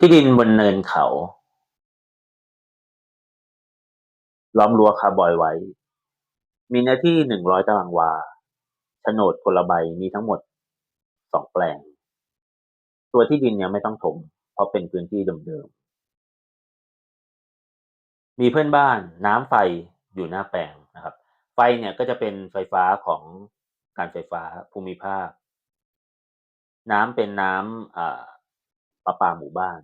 ที่ดินบนเนินเขาล้อมรั้วคาร์บอยไว้ มีเนื้อที่หนึ่งร้อยตารางวาโฉนดคนละใบมีทั้งหมดสองแปลง ตัวที่ดินเนี่ยไม่ต้องถม เพราะเป็นพื้นที่เดิมๆมีเพื่อนบ้านน้ำไฟอยู่หน้าแปลงนะครับ ไฟเนี่ยก็จะเป็นไฟฟ้าของการไฟฟ้าภูมิภาค น้ำเป็นน้ำอ่า ประปาหมู่บ้าน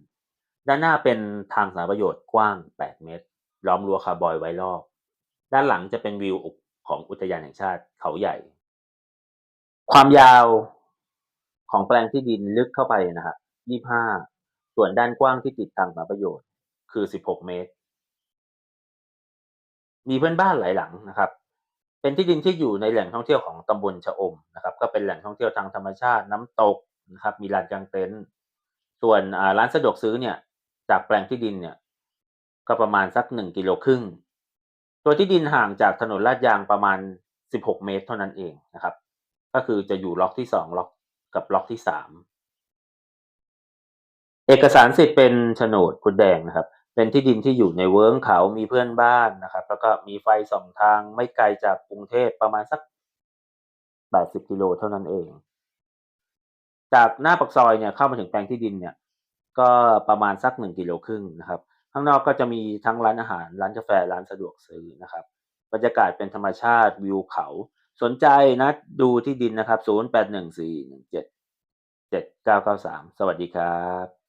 ด้านหน้าเป็นทางสาธารณประโยชน์กว้าง 8 เมตร ล้อมรั้วคาร์บอยไว้รอบ ด้านหลังจะเป็นวิวของอุทยานแห่งชาติเขาใหญ่ ความยาวของแปลงที่ดินลึกเข้าไปนะครับ25 ส่วนด้านกว้างที่ติดทางสาธารณประโยชน์คือ 16 เมตร มีเพื่อนบ้านหลายหลังนะครับ เป็นที่ดินที่อยู่ในแหล่งท่องเที่ยวของตำบลชะอมนะครับ ก็เป็นแหล่งท่องเที่ยวทางธรรมชาติ น้ำตกนะครับ มีลานกางเต็นท์ ส่วนร้านสะดวกซื้อเนี่ย จากแปลงที่ดินเนี่ย ก็ประมาณสักหนึ่งกิโลครึ่ง ตัวที่ดินห่างจากถนนลาดยางประมาณ16เมตรเท่านั้นเองนะครับ ก็คือจะอยู่ล็อกที่สองล็อกกับล็อกที่สามเอกสารสิทธิ์เป็นโฉนดคุดแดงนะครับ เป็นที่ดินที่อยู่ในเวิ้งเขามีเพื่อนบ้านนะครับ แล้วก็มีไฟสองทางไม่ไกลจากกรุงเทพประมาณสัก80กิโลเท่านั้นเอง จากหน้าปากซอยเนี่ยเข้ามาถึงแปลงที่ดินเนี่ย ก็ประมาณสักหนึ่งกิโลครึ่งนะครับ ข้างนอกก็จะมีทั้งร้านอาหาร ร้านกาแฟ ร้านสะดวกซื้อนะครับ บรรยากาศเป็นธรรมชาติวิวเขา สนใจนะดูที่ดินนะครับ 0814177993 สวัสดีครับ